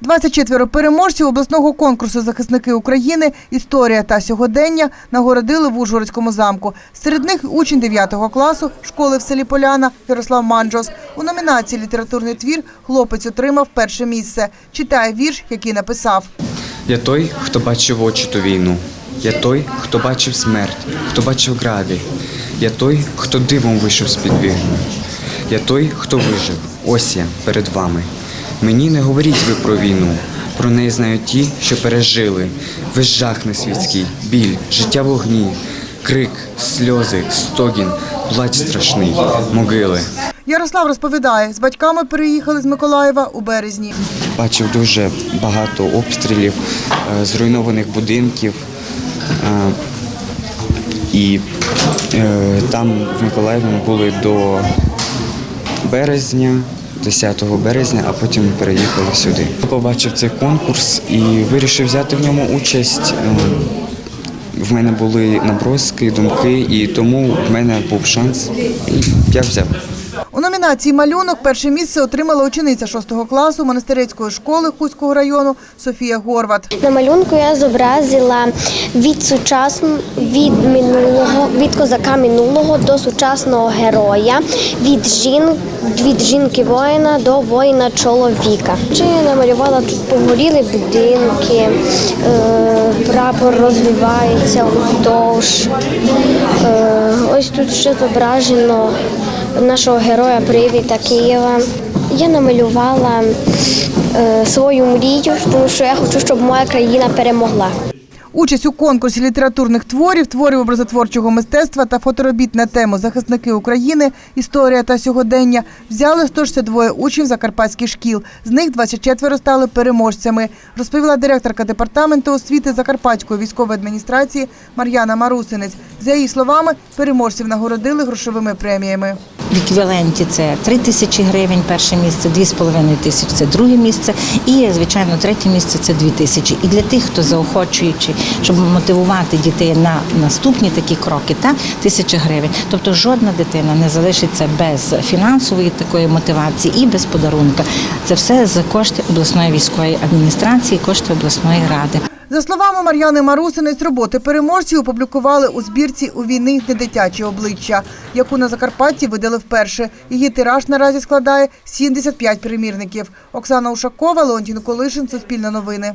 24 переможців обласного конкурсу захисники України, історія та сьогодення нагородили в Ужгородському замку. Серед них учень 9 класу школи в селі Поляна Ярослав Манджос. У номінації літературний твір хлопець отримав перше місце. Читає вірш, який написав. Я той, хто бачив очі ту війну. Я той, хто бачив смерть, хто бачив гради. Я той, хто дивом вийшов з під вігну. Я той, хто вижив. Ось я перед вами. Мені не говоріть ви про війну. Про неї знають ті, що пережили. Весь жах несвітський, біль, життя в вогні, крик, сльози, стогін, плач страшний, могили. Ярослав розповідає, з батьками переїхали з Миколаєва у березні. Бачив дуже багато обстрілів, е, зруйнованих будинків. Е, І е, там в Миколаєві ми були до березня, 10 березня, а потім переїхали сюди. Побачив цей конкурс і вирішив взяти в ньому участь. Е, В мене були наброски, думки, і тому в мене був шанс, і я взяв. У номінації Малюнок перше місце отримала учениця 6 класу монастирської школи Хуського району Софія Горват. На малюнку я зобразила від від минулого від козака минулого до сучасного героя, від жін від жінки воїна до воїна чоловіка. Чи намалювала тут погоріли будинки, е, прапор розвивається уздовж. Е, ось тут ще зображено нашого героя Привіта Києва. Я намалювала е, свою мрію, тому що я хочу, щоб моя країна перемогла. Участь у конкурсі літературних творів, творів образотворчого мистецтва та фоторобіт на тему Захисники України, історія та сьогодення взяли 162 учнів закарпатських шкіл. З них 24 стали переможцями, розповіла директорка департаменту освіти Закарпатської військової адміністрації Мар'яна Марусинець. За її словами, переможців нагородили грошовими преміями. В еквіваленті це 3 тисячі гривень перше місце, 2,5 тисячі це друге місце, і звичайно третє місце це 2 тисячі. І для тих, хто заохочуючи, щоб мотивувати дітей на наступні такі кроки, та тисяча гривень. Тобто жодна дитина не залишиться без фінансової такої мотивації і без подарунка. Це все за кошти обласної військової адміністрації, кошти обласної ради. За словами Мар'яни Марусинець, роботи переможців опублікували у збірці у війни не дитячі обличчя, яку на Закарпатті видали вперше. Її тираж наразі складає 75 примірників. Оксана Ушакова, Леонтій Николишин, Суспільне новини.